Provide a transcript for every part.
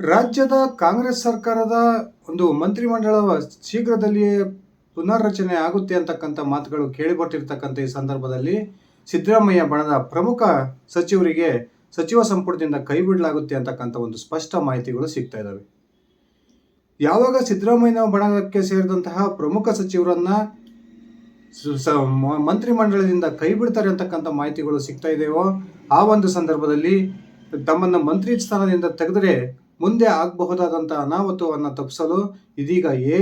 ರಾಜ್ಯದ ಕಾಂಗ್ರೆಸ್ ಸರ್ಕಾರದ ಒಂದು ಮಂತ್ರಿಮಂಡಲ ಶೀಘ್ರದಲ್ಲಿಯೇ ಪುನರ್ರಚನೆ ಆಗುತ್ತೆ ಅಂತಕ್ಕಂಥ ಮಾತುಗಳು ಕೇಳಿಬರ್ತಿರ್ತಕ್ಕಂಥ ಈ ಸಂದರ್ಭದಲ್ಲಿ ಸಿದ್ದರಾಮಯ್ಯ ಬಣದ ಪ್ರಮುಖ ಸಚಿವರಿಗೆ ಸಚಿವ ಸಂಪುಟದಿಂದ ಕೈ ಬಿಡಲಾಗುತ್ತೆ ಅಂತಕ್ಕಂಥ ಒಂದು ಸ್ಪಷ್ಟ ಮಾಹಿತಿಗಳು ಸಿಗ್ತಾ ಇದ್ದಾವೆ ಯಾವಾಗ ಸಿದ್ದರಾಮಯ್ಯ ಬಣಕ್ಕೆ ಸೇರಿದಂತಹ ಪ್ರಮುಖ ಸಚಿವರನ್ನ ಮಂತ್ರಿಮಂಡಲದಿಂದ ಕೈ ಬಿಡ್ತಾರೆ ಅಂತಕ್ಕಂಥ ಮಾಹಿತಿಗಳು ಸಿಗ್ತಾ ಇದೆಯೋ ಆ ಒಂದು ಸಂದರ್ಭದಲ್ಲಿ ತಮ್ಮನ್ನ ಮಂತ್ರಿ ಸ್ಥಾನದಿಂದ ತೆಗೆದರೆ ಮುಂದೆ ಆಗಬಹುದಾದಂಥ ಅನಾಹುತವನ್ನು ತಪ್ಪಿಸಲು ಇದೀಗ ಎ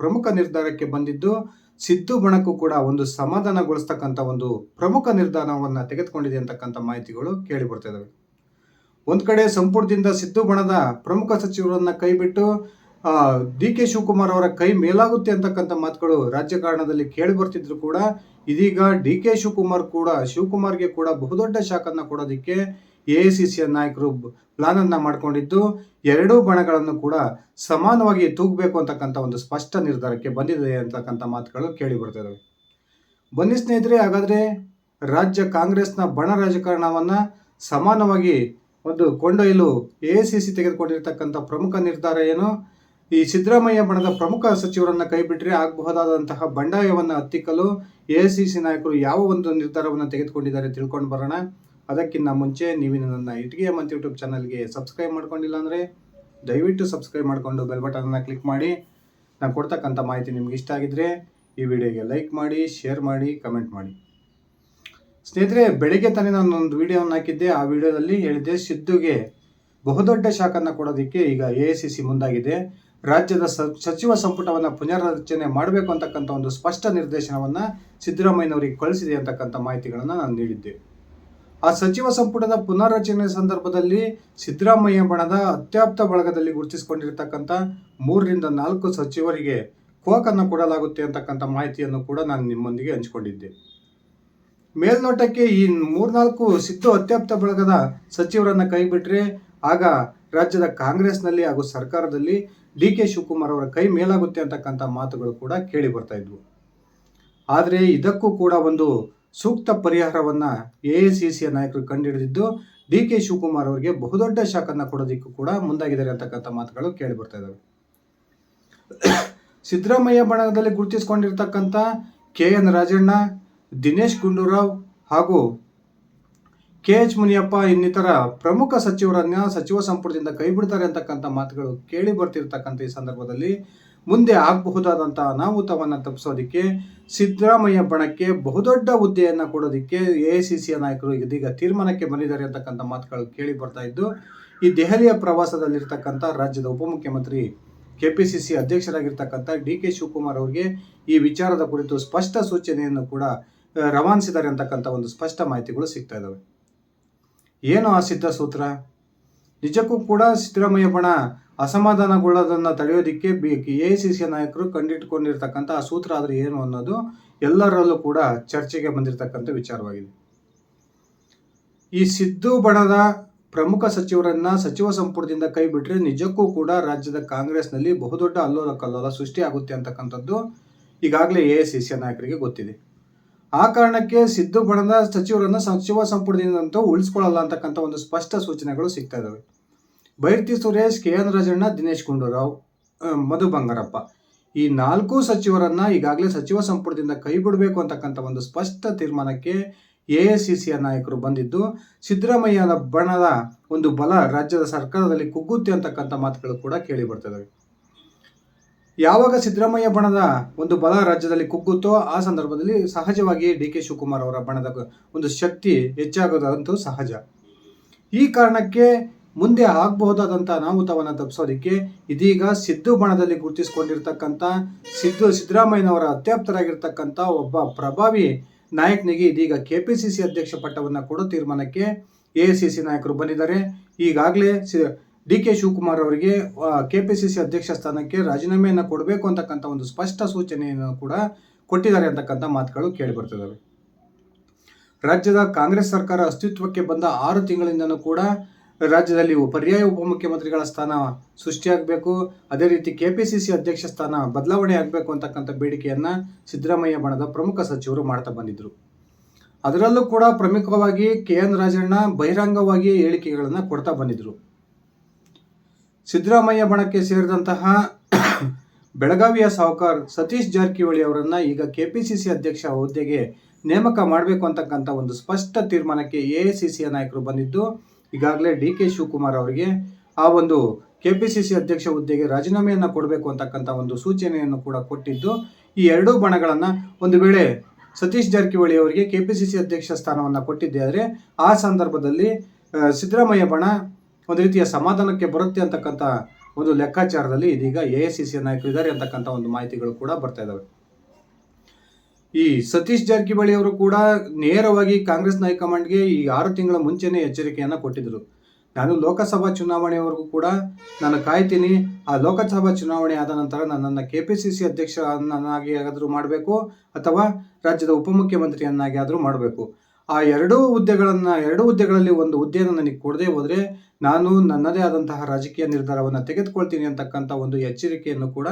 ಪ್ರಮುಖ ನಿರ್ಧಾರಕ್ಕೆ ಬಂದಿದ್ದು, ಸಿದ್ದು ಬಣಕ್ಕೂ ಕೂಡ ಒಂದು ಸಮಾಧಾನಗೊಳಿಸ್ತಕ್ಕಂಥ ಒಂದು ಪ್ರಮುಖ ನಿರ್ಧಾರವನ್ನು ತೆಗೆದುಕೊಂಡಿದೆ ಅಂತಕ್ಕಂಥ ಮಾಹಿತಿಗಳು ಕೇಳಿ ಬರ್ತಾ ಒಂದ್ ಕಡೆ ಸಂಪುಟದಿಂದ ಸಿದ್ದು ಬಣದ ಪ್ರಮುಖ ಸಚಿವರನ್ನ ಕೈಬಿಟ್ಟು ಡಿ ಕೆ ಶಿವಕುಮಾರ್ ಅವರ ಕೈ ಮೇಲಾಗುತ್ತೆ ಅಂತಕ್ಕಂಥ ಮಾತುಗಳು ರಾಜಕಾರಣದಲ್ಲಿ ಕೇಳಿ ಬರ್ತಿದ್ರು ಕೂಡ, ಇದೀಗ ಡಿ ಕೆ ಶಿವಕುಮಾರ್ ಕೂಡ, ಶಿವಕುಮಾರ್ಗೆ ಕೂಡ ಬಹುದೊಡ್ಡ ಶಾಕನ್ನ ಕೊಡೋದಕ್ಕೆ ಎ ಸಿ ಸಿಯ ನಾಯಕರು ಪ್ಲಾನ್ ಅನ್ನ ಮಾಡ್ಕೊಂಡಿದ್ದು, ಎರಡೂ ಬಣಗಳನ್ನು ಕೂಡ ಸಮಾನವಾಗಿ ತೂಗಬೇಕು ಅಂತಕ್ಕಂಥ ಒಂದು ಸ್ಪಷ್ಟ ನಿರ್ಧಾರಕ್ಕೆ ಬಂದಿದೆ ಅಂತಕ್ಕಂಥ ಮಾತುಗಳು ಕೇಳಿ ಬರ್ತಿದ್ದಾವೆ ಬನ್ನಿ ಸ್ನೇಹಿತರೆ, ಹಾಗಾದ್ರೆ ರಾಜ್ಯ ಕಾಂಗ್ರೆಸ್ನ ಬಣ ರಾಜಕಾರಣವನ್ನು ಸಮಾನವಾಗಿ ಒಂದು ಕೊಂಡೊಯ್ಯಲು ಎ ಸಿ ಸಿ ತೆಗೆದುಕೊಂಡಿರ್ತಕ್ಕಂಥ ಪ್ರಮುಖ ನಿರ್ಧಾರ ಏನು? ಈ ಸಿದ್ದರಾಮಯ್ಯ ಬಣದ ಪ್ರಮುಖ ಸಚಿವರನ್ನ ಕೈಬಿಟ್ರೆ ಆಗಬಹುದಾದಂತಹ ಬಂಡಾಯವನ್ನು ಹತ್ತಿಕ್ಕಲು ಎ ಸಿ ಸಿ ನಾಯಕರು ಯಾವ ಒಂದು ನಿರ್ಧಾರವನ್ನು ತೆಗೆದುಕೊಂಡಿದ್ದಾರೆ ತಿಳ್ಕೊಂಡು ಬರೋಣ. ಅದಕ್ಕಿಂತ ಮುಂಚೆ ನೀವು ನನ್ನ ಇಟ್ಗೆ ಮಂತ್ ಯೂಟ್ಯೂಬ್ ಚಾನಲ್ಗೆ ಸಬ್ಸ್ಕ್ರೈಬ್ ಮಾಡ್ಕೊಂಡಿಲ್ಲ ಅಂದರೆ ದಯವಿಟ್ಟು ಸಬ್ಸ್ಕ್ರೈಬ್ ಮಾಡಿಕೊಂಡು ಬೆಲ್ ಬಟನ್ನ ಕ್ಲಿಕ್ ಮಾಡಿ. ನಾನು ಕೊಡ್ತಕ್ಕಂಥ ಮಾಹಿತಿ ನಿಮ್ಗೆ ಇಷ್ಟ ಆಗಿದ್ರೆ ಈ ವಿಡಿಯೋಗೆ ಲೈಕ್ ಮಾಡಿ ಶೇರ್ ಮಾಡಿ ಕಮೆಂಟ್ ಮಾಡಿ. ಸ್ನೇಹಿತರೆ, ಬೆಳಿಗ್ಗೆ ತಾನೇ ನಾನು ಒಂದು ವಿಡಿಯೋವನ್ನು ಹಾಕಿದ್ದೆ. ಆ ವಿಡಿಯೋದಲ್ಲಿ ಹೇಳಿದ್ದೆ, ಸಿದ್ದುಗೆ ಬಹುದೊಡ್ಡ ಶಾಖನ್ನು ಕೊಡೋದಕ್ಕೆ ಈಗ ಎ ಸಿ ಸಿ ಮುಂದಾಗಿದೆ. ರಾಜ್ಯದ ಸಚಿವ ಸಂಪುಟವನ್ನು ಪುನರ್ರಚನೆ ಮಾಡಬೇಕು ಅಂತಕ್ಕಂಥ ಒಂದು ಸ್ಪಷ್ಟ ನಿರ್ದೇಶನವನ್ನು ಸಿದ್ದರಾಮಯ್ಯನವರಿಗೆ ಕಳಿಸಿದೆ ಅಂತಕ್ಕಂಥ ಮಾಹಿತಿಗಳನ್ನು ನಾನು ನೀಡಿದ್ದೆ. ಆ ಸಚಿವ ಸಂಪುಟದ ಪುನರ್ರಚನೆ ಸಂದರ್ಭದಲ್ಲಿ ಸಿದ್ದರಾಮಯ್ಯ ಬಣದ ಅತ್ಯಾಪ್ತ ಬಳಗದಲ್ಲಿ ಗುರುತಿಸಿಕೊಂಡಿರ್ತಕ್ಕಂಥ ಮೂರರಿಂದ ನಾಲ್ಕು ಸಚಿವರಿಗೆ ಕೋಕನ್ನು ಕೊಡಲಾಗುತ್ತೆ ಅಂತಕ್ಕಂಥ ಮಾಹಿತಿಯನ್ನು ಕೂಡ ನಾನು ನಿಮ್ಮೊಂದಿಗೆ ಹಂಚಿಕೊಂಡಿದ್ದೆ. ಮೇಲ್ನೋಟಕ್ಕೆ ಈ ಮೂರ್ನಾಲ್ಕು ಸಿದ್ದು ಅತ್ಯಾಪ್ತ ಬಳಗದ ಸಚಿವರನ್ನ ಕೈಬಿಟ್ರೆ ಆಗ ರಾಜ್ಯದ ಕಾಂಗ್ರೆಸ್ನಲ್ಲಿ ಹಾಗೂ ಸರ್ಕಾರದಲ್ಲಿ ಡಿ ಕೆ ಶಿವಕುಮಾರ್ ಅವರ ಕೈ ಮೇಲಾಗುತ್ತೆ ಅಂತಕ್ಕಂಥ ಮಾತುಗಳು ಕೂಡ ಕೇಳಿ ಬರ್ತಾ ಇದ್ವು. ಆದರೆ ಇದಕ್ಕೂ ಕೂಡ ಒಂದು ಸೂಕ್ತ ಪರಿಹಾರವನ್ನ ಎ ಸಿ ಸಿಯ ನಾಯಕರು ಕಂಡುಹಿಡಿದಿದ್ದು, ಡಿ ಕೆ ಶಿವಕುಮಾರ್ ಅವರಿಗೆ ಬಹುದೊಡ್ಡ ಶಾಖನ್ನು ಕೊಡೋದಕ್ಕೂ ಕೂಡ ಮುಂದಾಗಿದ್ದಾರೆ ಅಂತಕ್ಕಂಥ ಮಾತುಗಳು ಕೇಳಿ ಬರ್ತಾ ಇದ್ದಾವೆ ಸಿದ್ದರಾಮಯ್ಯ ಬಣದಲ್ಲಿ ಗುರುತಿಸಿಕೊಂಡಿರ್ತಕ್ಕಂಥ ಕೆ ಎನ್ ರಾಜಣ್ಣ, ದಿನೇಶ್ ಗುಂಡೂರಾವ್ ಹಾಗೂ ಕೆ ಎಚ್ ಮುನಿಯಪ್ಪ ಇನ್ನಿತರ ಪ್ರಮುಖ ಸಚಿವರನ್ನ ಸಚಿವ ಸಂಪುಟದಿಂದ ಕೈಬಿಡ್ತಾರೆ ಅಂತಕ್ಕಂಥ ಮಾತುಗಳು ಕೇಳಿ ಬರ್ತಿರ್ತಕ್ಕಂಥ ಈ ಸಂದರ್ಭದಲ್ಲಿ ಮುಂದೆ ಆಗಬಹುದಾದಂಥ ಅನಾಹುತವನ್ನು ತಪ್ಪಿಸೋದಕ್ಕೆ ಸಿದ್ದರಾಮಯ್ಯ ಬಣಕ್ಕೆ ಬಹುದೊಡ್ಡ ಹುದ್ದೆಯನ್ನು ಕೊಡೋದಕ್ಕೆ ಎ ಐ ಸಿ ಸಿಯ ನಾಯಕರು ಇದೀಗ ತೀರ್ಮಾನಕ್ಕೆ ಬಂದಿದ್ದಾರೆ ಅಂತಕ್ಕಂಥ ಮಾತುಗಳು ಕೇಳಿ ಬರ್ತಾ ಇದ್ದು, ಈ ದೆಹಲಿಯ ಪ್ರವಾಸದಲ್ಲಿರ್ತಕ್ಕಂಥ ರಾಜ್ಯದ ಉಪಮುಖ್ಯಮಂತ್ರಿ ಕೆ ಪಿ ಸಿ ಸಿ ಅಧ್ಯಕ್ಷರಾಗಿರ್ತಕ್ಕಂಥ ಡಿ ಕೆ ಶಿವಕುಮಾರ್ ಅವರಿಗೆ ಈ ವಿಚಾರದ ಕುರಿತು ಸ್ಪಷ್ಟ ಸೂಚನೆಯನ್ನು ಕೂಡ ರವಾನಿಸಿದ್ದಾರೆ ಅಂತಕ್ಕಂಥ ಒಂದು ಸ್ಪಷ್ಟ ಮಾಹಿತಿಗಳು ಸಿಗ್ತಾ ಇದ್ದಾವೆ. ಏನು ಆ ಸಿದ್ಧ ಸೂತ್ರ ನಿಜಕ್ಕೂ ಕೂಡ ಸಿದ್ದರಾಮಯ್ಯ ಬಣ ಅಸಮಾಧಾನಗೊಳ್ಳೋದನ್ನು ತಡೆಯೋದಕ್ಕೆ ಬಿ ಎ ಸಿ ಸಿ ನಾಯಕರು ಕಂಡಿಟ್ಕೊಂಡಿರ್ತಕ್ಕಂಥ ಆ ಸೂತ್ರ ಆದರೆ ಏನು ಅನ್ನೋದು ಎಲ್ಲರಲ್ಲೂ ಕೂಡ ಚರ್ಚೆಗೆ ಬಂದಿರತಕ್ಕಂಥ ವಿಚಾರವಾಗಿದೆ. ಈ ಸಿದ್ದು ಬಣದ ಪ್ರಮುಖ ಸಚಿವರನ್ನ ಸಚಿವ ಸಂಪುಟದಿಂದ ಕೈ ಬಿಟ್ಟರೆ ನಿಜಕ್ಕೂ ಕೂಡ ರಾಜ್ಯದ ಕಾಂಗ್ರೆಸ್ನಲ್ಲಿ ಬಹುದೊಡ್ಡ ಅಲ್ಲೋಲ ಕಲ್ಲೋಲ ಸೃಷ್ಟಿ ಆಗುತ್ತೆ ಅಂತಕ್ಕಂಥದ್ದು ಈಗಾಗಲೇ ಎ ಸಿ ಸಿ ನಾಯಕರಿಗೆ ಗೊತ್ತಿದೆ. ಆ ಕಾರಣಕ್ಕೆ ಸಿದ್ದು ಬಣದ ಸಚಿವರನ್ನ ಸಚಿವ ಸಂಪುಟದಿಂದ ಉಳಿಸ್ಕೊಳ್ಳಲ್ಲ ಅಂತಕ್ಕಂಥ ಒಂದು ಸ್ಪಷ್ಟ ಸೂಚನೆಗಳು ಸಿಗ್ತಾ ಇದಾವೆ. ಬೈರ್ತಿ ಸುರೇಶ್, ಕೆ. ಎನ್. ರಾಜಣ್ಣ, ದಿನೇಶ್ ಗುಂಡೂರಾವ್ ಮಧು ಬಂಗಾರಪ್ಪ. ಈ ನಾಲ್ಕು ಸಚಿವರನ್ನ ಈಗಾಗಲೇ ಸಚಿವ ಸಂಪುಟದಿಂದ ಕೈ ಬಿಡಬೇಕು ಅಂತಕ್ಕಂಥ ಒಂದು ಸ್ಪಷ್ಟ ತೀರ್ಮಾನಕ್ಕೆ ಎ ಸಿಯ ನಾಯಕರು ಬಂದಿದ್ದು, ಸಿದ್ದರಾಮಯ್ಯನ ಬಣದ ಒಂದು ಬಲ ರಾಜ್ಯದ ಸರ್ಕಾರದಲ್ಲಿ ಕುಗ್ಗುತ್ತೆ ಅಂತಕ್ಕಂಥ ಮಾತುಗಳು ಕೂಡ ಕೇಳಿ ಬರ್ತದೆ ಯಾವಾಗ ಸಿದ್ದರಾಮಯ್ಯ ಬಣದ ಒಂದು ಬಲ ರಾಜ್ಯದಲ್ಲಿ ಕುಗ್ಗುತ್ತೋ ಆ ಸಂದರ್ಭದಲ್ಲಿ ಸಹಜವಾಗಿ ಡಿ ಕೆ ಶಿವಕುಮಾರ್ ಅವರ ಬಣದ ಒಂದು ಶಕ್ತಿ ಹೆಚ್ಚಾಗೋದಂತೂ ಸಹಜ. ಈ ಕಾರಣಕ್ಕೆ ಮುಂದೆ ಆಗಬಹುದಾದಂಥ ಅನಾಹುತವನ್ನು ತಪ್ಪಿಸೋದಕ್ಕೆ ಇದೀಗ ಸಿದ್ದು ಬಣದಲ್ಲಿ ಗುರುತಿಸಿಕೊಂಡಿರ್ತಕ್ಕಂಥ ಸಿದ್ದು ಸಿದ್ದರಾಮಯ್ಯನವರ ಅತ್ಯಾಪ್ತರಾಗಿರ್ತಕ್ಕಂಥ ಒಬ್ಬ ಪ್ರಭಾವಿ ನಾಯಕನಿಗೆ ಇದೀಗ ಕೆ ಪಿ ಸಿ ಸಿ ಅಧ್ಯಕ್ಷ ಪಟ್ಟವನ್ನು ಕೊಡೋ ತೀರ್ಮಾನಕ್ಕೆ ಎ ಸಿ ಸಿ ನಾಯಕರು ಬಂದಿದ್ದಾರೆ. ಈಗಾಗಲೇ ಸಿ ಡಿ ಕೆ ಶಿವಕುಮಾರ್ ಅವರಿಗೆ ಕೆ ಪಿ ಸಿ ಸಿ ಅಧ್ಯಕ್ಷ ಸ್ಥಾನಕ್ಕೆ ರಾಜೀನಾಮೆಯನ್ನು ಕೊಡಬೇಕು ಅಂತಕ್ಕಂಥ ಒಂದು ಸ್ಪಷ್ಟ ಸೂಚನೆಯನ್ನು ಕೂಡ ಕೊಟ್ಟಿದ್ದಾರೆ ಅಂತಕ್ಕಂಥ ಮಾತುಗಳು ಕೇಳಿ ಬರ್ತಿದ್ದಾವೆ. ರಾಜ್ಯದ ಕಾಂಗ್ರೆಸ್ ಸರ್ಕಾರ ಅಸ್ತಿತ್ವಕ್ಕೆ ಬಂದ ಆರು ತಿಂಗಳಿಂದನೂ ಕೂಡ ರಾಜ್ಯದಲ್ಲಿ ಪರ್ಯಾಯ ಉಪಮುಖ್ಯಮಂತ್ರಿಗಳ ಸ್ಥಾನ ಸೃಷ್ಟಿಯಾಗಬೇಕು ಅದೇ ರೀತಿ ಕೆಪಿಸಿಸಿ ಅಧ್ಯಕ್ಷ ಸ್ಥಾನ ಬದಲಾವಣೆ ಆಗಬೇಕು ಅಂತಕ್ಕಂಥ ಬೇಡಿಕೆಯನ್ನ ಸಿದ್ದರಾಮಯ್ಯ ಬಣದ ಪ್ರಮುಖ ಸಚಿವರು ಮಾಡ್ತಾ ಬಂದಿದ್ದರು ಅದರಲ್ಲೂ ಕೂಡ ಪ್ರಮುಖವಾಗಿ ಕೆ ಎನ್ ರಾಜಣ್ಣ ಬಹಿರಂಗವಾಗಿ ಹೇಳಿಕೆಗಳನ್ನು ಕೊಡ್ತಾ ಬಂದಿದ್ದರು ಸಿದ್ದರಾಮಯ್ಯ ಬಣಕ್ಕೆ ಸೇರಿದಂತಹ ಬೆಳಗಾವಿಯ ಸಾಹುಕಾರ್ ಸತೀಶ್ ಜಾರಕಿಹೊಳಿ ಅವರನ್ನು ಈಗ ಕೆಪಿಸಿಸಿ ಅಧ್ಯಕ್ಷ ಹುದ್ದೆಗೆ ನೇಮಕ ಮಾಡಬೇಕು ಅಂತಕ್ಕಂಥ ಒಂದು ಸ್ಪಷ್ಟ ತೀರ್ಮಾನಕ್ಕೆ ಎ ನಾಯಕರು ಬಂದಿದ್ದು ಈಗಾಗಲೇ ಡಿ ಕೆ ಶಿವಕುಮಾರ್ ಅವರಿಗೆ ಆ ಒಂದು ಕೆಪಿಸಿಸಿ ಅಧ್ಯಕ್ಷ ಹುದ್ದೆಗೆ ರಾಜೀನಾಮೆಯನ್ನು ಕೊಡಬೇಕು ಅಂತಕ್ಕಂಥ ಒಂದು ಸೂಚನೆಯನ್ನು ಕೂಡ ಕೊಟ್ಟಿದ್ದು, ಈ ಎರಡೂ ಬಣಗಳನ್ನು ಒಂದು ವೇಳೆ ಸತೀಶ್ ಜಾರಕಿಹೊಳಿ ಅವರಿಗೆ ಕೆಪಿಸಿಸಿ ಅಧ್ಯಕ್ಷ ಸ್ಥಾನವನ್ನು ಕೊಟ್ಟಿದ್ದೆ ಆದರೆ ಆ ಸಂದರ್ಭದಲ್ಲಿ ಸಿದ್ದರಾಮಯ್ಯ ಬಣ ಒಂದು ರೀತಿಯ ಸಮಾಧಾನಕ್ಕೆ ಬರುತ್ತೆ ಅಂತಕ್ಕಂಥ ಒಂದು ಲೆಕ್ಕಾಚಾರದಲ್ಲಿ ಇದೀಗ ಎ ಎಸ್ ಸಿ ಸಿ ನಾಯಕರು ಇದ್ದಾರೆ ಅಂತಕ್ಕಂಥ ಒಂದು ಮಾಹಿತಿಗಳು ಕೂಡ ಬರ್ತಾ ಇದ್ದಾವೆ ಈ ಸತೀಶ್ ಜಾರಕಿಹೊಳಿ ಅವರು ಕೂಡ ನೇರವಾಗಿ ಕಾಂಗ್ರೆಸ್ ಹೈಕಮಾಂಡ್ಗೆ ಈ ಆರು ತಿಂಗಳ ಮುಂಚೆನೇ ಎಚ್ಚರಿಕೆಯನ್ನು ಕೊಟ್ಟಿದ್ದರು ನಾನು ಲೋಕಸಭಾ ಚುನಾವಣೆಯವರೆಗೂ ಕೂಡ ನಾನು ಕಾಯ್ತೀನಿ, ಆ ಲೋಕಸಭಾ ಚುನಾವಣೆ ಆದ ನಂತರ ನನ್ನನ್ನು ಕೆ ಪಿ ಸಿ ಸಿ ಅಧ್ಯಕ್ಷನನ್ನಾಗಿ ಆದರೂ ಮಾಡಬೇಕು ಅಥವಾ ರಾಜ್ಯದ ಉಪಮುಖ್ಯಮಂತ್ರಿಯನ್ನಾಗಿ ಆದರೂ ಮಾಡಬೇಕು. ಆ ಎರಡೂ ಹುದ್ದೆಗಳನ್ನು, ಎರಡೂ ಹುದ್ದೆಗಳಲ್ಲಿ ಒಂದು ಹುದ್ದೆಯನ್ನು ನನಗೆ ಕೊಡದೆ ಹೋದರೆ ನಾನು ನನ್ನದೇ ಆದಂತಹ ರಾಜಕೀಯ ನಿರ್ಧಾರವನ್ನು ತೆಗೆದುಕೊಳ್ತೀನಿ ಅಂತಕ್ಕಂಥ ಒಂದು ಎಚ್ಚರಿಕೆಯನ್ನು ಕೂಡ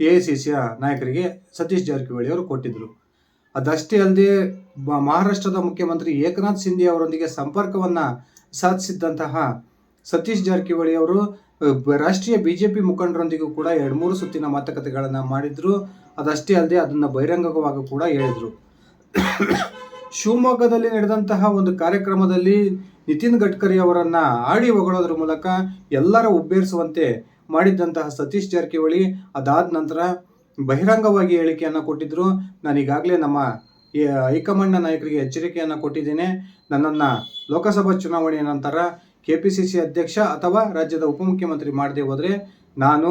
ಎ ಐ ಸಿ ಸಿಯ ನಾಯಕರಿಗೆ ಸತೀಶ್ ಜಾರಕಿಹೊಳಿ ಅವರು ಕೊಟ್ಟಿದ್ದರು ಅದಷ್ಟೇ ಅಲ್ಲದೆ ಮಹಾರಾಷ್ಟ್ರದ ಮುಖ್ಯಮಂತ್ರಿ ಏಕನಾಥ್ ಸಿಂಧಿ ಅವರೊಂದಿಗೆ ಸಂಪರ್ಕವನ್ನು ಸಾಧಿಸಿದ್ದಂತಹ ಸತೀಶ್ ಜಾರಕಿಹೊಳಿ ಅವರು ರಾಷ್ಟ್ರೀಯ ಬಿ ಜೆ ಪಿ ಮುಖಂಡರೊಂದಿಗೂ ಕೂಡ ಎರಡು ಮೂರು ಸುತ್ತಿನ ಮಾತುಕತೆಗಳನ್ನು ಮಾಡಿದ್ರು. ಅದಷ್ಟೇ ಅಲ್ಲದೆ ಅದನ್ನು ಬಹಿರಂಗವಾಗಿ ಕೂಡ ಹೇಳಿದರು. ಶಿವಮೊಗ್ಗದಲ್ಲಿ ನಡೆದಂತಹ ಒಂದು ಕಾರ್ಯಕ್ರಮದಲ್ಲಿ ನಿತಿನ್ ಗಡ್ಕರಿ ಅವರನ್ನು ಆಡಿ ಹೊಗಳೋದ್ರ ಮೂಲಕ ಎಲ್ಲರ ಉಬ್ಬೇರಿಸುವಂತೆ ಮಾಡಿದ್ದಂತಹ ಸತೀಶ್ ಜಾರಕಿಹೊಳಿ ಅದಾದ ನಂತರ ಬಹಿರಂಗವಾಗಿ ಹೇಳಿಕೆಯನ್ನು ಕೊಟ್ಟಿದ್ದರು ನಾನು ಈಗಾಗಲೇ ನಮ್ಮ ಹೈಕಮಾಂಡ್ನ ನಾಯಕರಿಗೆ ಎಚ್ಚರಿಕೆಯನ್ನು ಕೊಟ್ಟಿದ್ದೇನೆ. ನನ್ನನ್ನು ಲೋಕಸಭಾ ಚುನಾವಣೆಯ ನಂತರ ಕೆ ಪಿ ಸಿ ಸಿ ಅಧ್ಯಕ್ಷ ಅಥವಾ ರಾಜ್ಯದ ಉಪಮುಖ್ಯಮಂತ್ರಿ ಮಾಡದೆ ಹೋದರೆ ನಾನು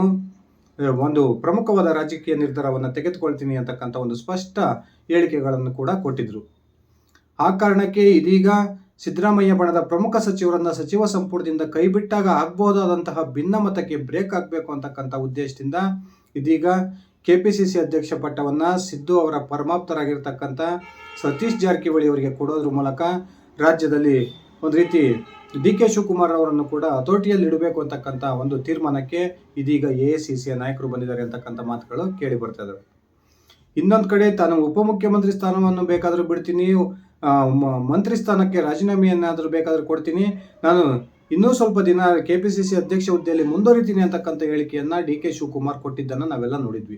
ಒಂದು ಪ್ರಮುಖವಾದ ರಾಜಕೀಯ ನಿರ್ಧಾರವನ್ನು ತೆಗೆದುಕೊಳ್ತೀನಿ ಅಂತಕ್ಕಂಥ ಒಂದು ಸ್ಪಷ್ಟ ಹೇಳಿಕೆಗಳನ್ನು ಕೂಡ ಕೊಟ್ಟಿದ್ದರು ಆ ಕಾರಣಕ್ಕೆ ಇದೀಗ ಸಿದ್ದರಾಮಯ್ಯ ಬಣದ ಪ್ರಮುಖ ಸಚಿವರನ್ನ ಸಚಿವ ಸಂಪುಟದಿಂದ ಕೈಬಿಟ್ಟಾಗ ಆಗ್ಬಹುದಾದಂತಹ ಭಿನ್ನಮತಕ್ಕೆ ಬ್ರೇಕ್ ಆಗಬೇಕು ಅಂತಕ್ಕಂಥ ಉದ್ದೇಶದಿಂದ ಇದೀಗ ಕೆ ಪಿ ಸಿ ಸಿ ಅಧ್ಯಕ್ಷ ಪಟ್ಟವನ್ನು ಸಿದ್ದು ಅವರ ಪರಮಾಪ್ತರಾಗಿರ್ತಕ್ಕಂಥ ಸತೀಶ್ ಜಾರಕಿಹೊಳಿ ಅವರಿಗೆ ಕೊಡೋದ್ರ ಮೂಲಕ ರಾಜ್ಯದಲ್ಲಿ ಒಂದು ರೀತಿ ಡಿ ಕೆ ಶಿವಕುಮಾರ್ ಅವರನ್ನು ಕೂಡ ಹತೋಟಿಯಲ್ಲಿ ಇಡಬೇಕು ಅಂತಕ್ಕಂಥ ಒಂದು ತೀರ್ಮಾನಕ್ಕೆ ಇದೀಗ ಎ ಎ ಸಿ ಸಿಯ ನಾಯಕರು ಬಂದಿದ್ದಾರೆ ಅಂತಕ್ಕಂಥ ಮಾತುಗಳು ಕೇಳಿ ಬರ್ತಾ ಇನ್ನೊಂದು ಕಡೆ ತಾನು ಉಪಮುಖ್ಯಮಂತ್ರಿ ಸ್ಥಾನವನ್ನು ಬೇಕಾದರೂ ಬಿಡ್ತೀನಿ. ಮಂತ್ರಿ ಸ್ಥಾನಕ್ಕೆ ರಾಜೀನಾಮೆಯನ್ನಾದರೂ ಬೇಕಾದರೂ ಕೊಡ್ತೀನಿ. ನಾನು ಇನ್ನೂ ಸ್ವಲ್ಪ ದಿನ ಕೆ ಪಿ ಸಿ ಸಿ ಅಧ್ಯಕ್ಷ ಹುದ್ದೆಯಲ್ಲಿ ಮುಂದುವರಿತೀನಿ ಅಂತಕ್ಕಂಥ ಹೇಳಿಕೆಯನ್ನು ಡಿ ಕೆ ಶಿವಕುಮಾರ್ ಕೊಟ್ಟಿದ್ದನ್ನು ನಾವೆಲ್ಲ ನೋಡಿದ್ವಿ.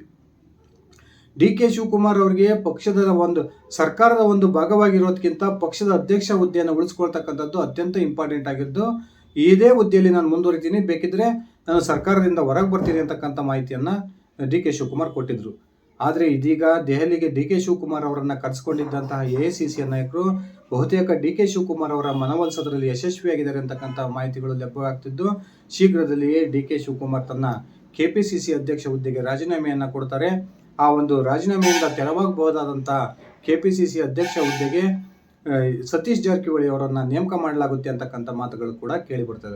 ಡಿ ಕೆ ಶಿವಕುಮಾರ್ ಅವರಿಗೆ ಪಕ್ಷದ ಒಂದು, ಸರ್ಕಾರದ ಒಂದು ಭಾಗವಾಗಿರೋದಕ್ಕಿಂತ ಪಕ್ಷದ ಅಧ್ಯಕ್ಷ ಹುದ್ದೆಯನ್ನು ಉಳಿಸ್ಕೊಳ್ತಕ್ಕಂಥದ್ದು ಅತ್ಯಂತ ಇಂಪಾರ್ಟೆಂಟ್ ಆಗಿದ್ದು, ಇದೇ ಹುದ್ದೆಯಲ್ಲಿ ನಾನು ಮುಂದುವರಿತೀನಿ. ಬೇಕಿದ್ರೆ ನಾನು ಸರ್ಕಾರದಿಂದ ಹೊರಗೆ ಬರ್ತೀನಿ ಅಂತಕ್ಕಂಥ ಮಾಹಿತಿಯನ್ನು ಡಿ ಕೆ ಶಿವಕುಮಾರ್ ಕೊಟ್ಟಿದ್ರು. ಆದರೆ ಇದೀಗ ದೆಹಲಿಗೆ ಡಿ ಕೆ ಶಿವಕುಮಾರ್ ಅವರನ್ನು ಕರೆಸಿಕೊಂಡಿದ್ದಂತಹ ಎ ಸಿ ಸಿ ನಾಯಕರು, ಬಹುತೇಕ ಡಿ ಕೆ ಶಿವಕುಮಾರ್ ಅವರ ಮನವೊಲಿಸೋದ್ರಲ್ಲಿ ಯಶಸ್ವಿಯಾಗಿದ್ದಾರೆ ಅಂತಕ್ಕಂಥ ಮಾಹಿತಿಗಳು ಲಭ್ಯವಾಗ್ತಿದ್ದು, ಶೀಘ್ರದಲ್ಲಿಯೇ ಡಿ ಕೆ ಶಿವಕುಮಾರ್ ತನ್ನ ಕೆ ಪಿ ಸಿ ಸಿ ಅಧ್ಯಕ್ಷ ಹುದ್ದೆಗೆ ರಾಜೀನಾಮೆಯನ್ನು ಕೊಡ್ತಾರೆ. ಆ ಒಂದು ರಾಜೀನಾಮೆಯಿಂದ ತೆರವಾಗಬಹುದಾದಂಥ ಕೆ ಪಿ ಸಿ ಸಿ ಅಧ್ಯಕ್ಷ ಹುದ್ದೆಗೆ ಸತೀಶ್ ಜಾರಕಿಹೊಳಿ ಅವರನ್ನು ನೇಮಕ ಮಾಡಲಾಗುತ್ತೆ ಅಂತಕ್ಕಂಥ ಮಾತುಗಳು ಕೂಡ ಕೇಳಿಬರ್ತಾ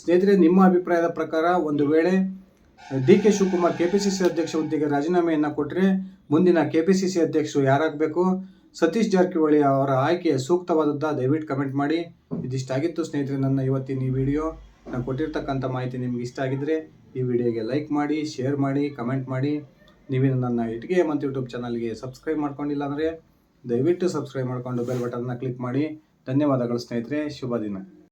ಸ್ನೇಹಿತರೆ, ನಿಮ್ಮ ಅಭಿಪ್ರಾಯದ ಪ್ರಕಾರ ಒಂದು ವೇಳೆ D K Shivakumar K P C C ಅಧ್ಯಕ್ಷ ಹುದ್ದೆಗೆ ರಾಜೀನಾಮೆಯನ್ನು ಕೊಟ್ಟರೆ ಮುಂದಿನ ಕೆ ಪಿ ಸಿ ಸಿ ಅಧ್ಯಕ್ಷರು ಯಾರಾಗಬೇಕು? ಸತೀಶ್ ಜಾರಕಿಹೊಳಿ ಅವರ ಆಯ್ಕೆ ಸೂಕ್ತವಾದದ್ದ ದಯವಿಟ್ಟು ಕಮೆಂಟ್ ಮಾಡಿ. ಇದಿಷ್ಟಾಗಿತ್ತು ಸ್ನೇಹಿತರೆ ನನ್ನ ಇವತ್ತಿನ ಈ ವಿಡಿಯೋ. ನಾನು ಕೊಟ್ಟಿರ್ತಕ್ಕಂಥ ಮಾಹಿತಿ ನಿಮ್ಗೆ ಇಷ್ಟ ಆಗಿದ್ದರೆ ಈ ವಿಡಿಯೋಗೆ ಲೈಕ್ ಮಾಡಿ, ಶೇರ್ ಮಾಡಿ, ಕಮೆಂಟ್ ಮಾಡಿ. ನೀವೇನು ನನ್ನ ಇಟ್ಗೆ ಮತ್ತು ಯೂಟ್ಯೂಬ್ ಚಾನಲ್ಗೆ ಸಬ್ಸ್ಕ್ರೈಬ್ ಮಾಡ್ಕೊಂಡಿಲ್ಲ ಅಂದರೆ ದಯವಿಟ್ಟು ಸಬ್ಸ್ಕ್ರೈಬ್ ಮಾಡಿಕೊಂಡು ಬೆಲ್ ಬಟನ್ನ ಕ್ಲಿಕ್ ಮಾಡಿ. ಧನ್ಯವಾದಗಳು ಸ್ನೇಹಿತರೆ, ಶುಭ ದಿನ.